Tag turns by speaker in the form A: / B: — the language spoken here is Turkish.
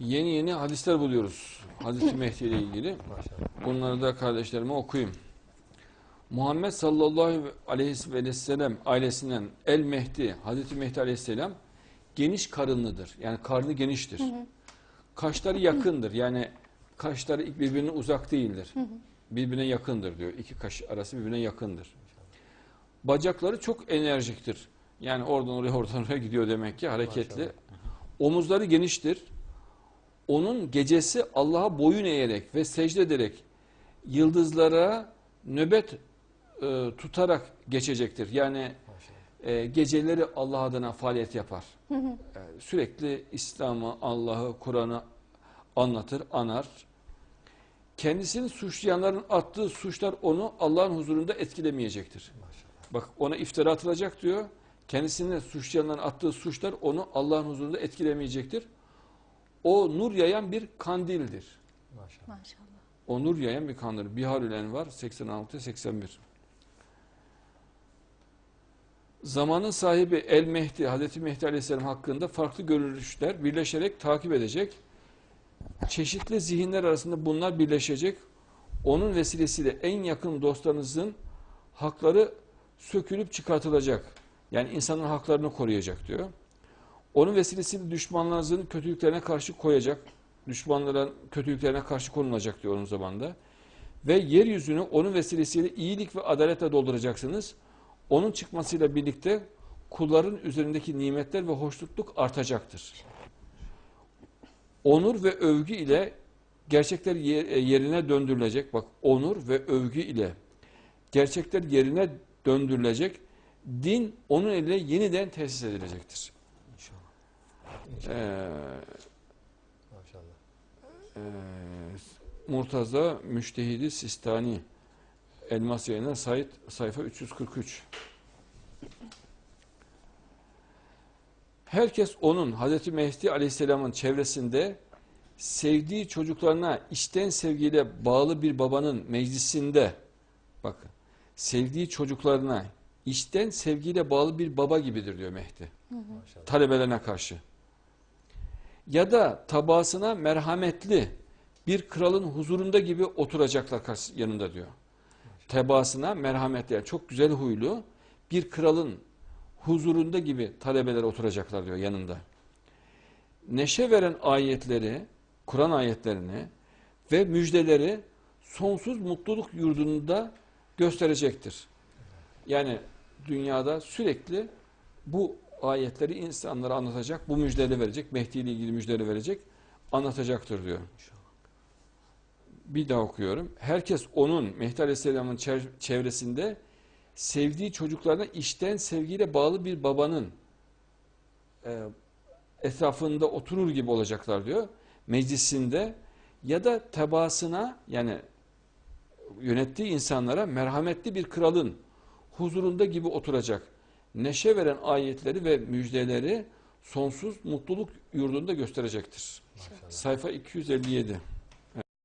A: Yeni yeni hadisler buluyoruz. Hazreti Mehdi ile ilgili.
B: Maşallah.
A: Bunları da kardeşlerime okuyayım. Muhammed sallallahu aleyhi ve sellem ailesinden El Mehdi, Hazreti Mehdi aleyhisselam geniş karınlıdır. Yani karnı geniştir. Kaşları yakındır. Yani kaşları ilk birbirine uzak değildir. Birbirine yakındır diyor. İki kaş arası birbirine yakındır. Bacakları çok enerjiktir. Yani oradan oraya oradan oraya gidiyor demek ki hareketli.
B: Maşallah.
A: Omuzları geniştir. Onun gecesi Allah'a boyun eğerek ve secde ederek yıldızlara nöbet e, tutarak geçecektir. Yani e, geceleri Allah adına faaliyet yapar. E, sürekli İslam'ı, Allah'ı, Kur'an'ı anlatır, anar. Kendisini suçlayanların attığı suçlar onu Allah'ın huzurunda etkilemeyecektir.
B: Maşallah.
A: Bak ona iftira atılacak diyor. Kendisini suçlayanların attığı suçlar onu Allah'ın huzurunda etkilemeyecektir. O nur yayan bir kandildir.
B: Maşallah.
C: Maşallah.
A: O nur yayan bir kandil. Biharül Envar 86-81. Zamanın sahibi El Mehdi, Hazreti Mehdi Aleyhisselam hakkında farklı görüşler birleşerek takip edecek. Çeşitli zihinler arasında bunlar birleşecek. Onun vesilesiyle en yakın dostlarınızın hakları sökülüp çıkartılacak. Yani insanın haklarını koruyacak diyor. Onun vesilesiyle düşmanlarınızın kötülüklerine karşı koyacak. Düşmanların kötülüklerine karşı konulacak diyor onun zamanda. Ve yeryüzünü onun vesilesiyle iyilik ve adaletle dolduracaksınız. Onun çıkmasıyla birlikte kulların üzerindeki nimetler ve hoşnutluk artacaktır. Onur ve övgü ile gerçekler e, yerine döndürülecek. Bak onur ve övgü ile gerçekler yerine döndürülecek. Din onun ile yeniden tesis edilecektir.
B: İnşallah.
A: Ee,
B: Maşallah.
A: Ee, Murtaza Müştehidi Sistani Elmas yayına sayt, sayfa 343 Herkes onun Hazreti Mehdi Aleyhisselam'ın çevresinde sevdiği çocuklarına içten sevgiyle bağlı bir babanın meclisinde bakın sevdiği çocuklarına içten sevgiyle bağlı bir baba gibidir diyor Mehdi
B: Maşallah.
A: talebelerine karşı. Ya da tabasına merhametli bir kralın huzurunda gibi oturacaklar yanında diyor. Tebaasına merhametli, yani çok güzel huylu bir kralın huzurunda gibi talebeler oturacaklar diyor yanında. Neşe veren ayetleri, Kur'an ayetlerini ve müjdeleri sonsuz mutluluk yurdunda gösterecektir. Yani dünyada sürekli bu ayetleri insanlara anlatacak, bu müjdeleri verecek, Mehdi ile ilgili müjdeleri verecek, anlatacaktır diyor. Bir daha okuyorum. Herkes onun Mehdi Aleyhisselam'ın çev- çevresinde sevdiği çocuklarına içten sevgiyle bağlı bir babanın e, etrafında oturur gibi olacaklar diyor. Meclisinde ya da tebaasına yani yönettiği insanlara merhametli bir kralın huzurunda gibi oturacak. Neşe veren ayetleri ve müjdeleri sonsuz mutluluk yurdunda gösterecektir.
B: Maşallah.
A: Sayfa 257.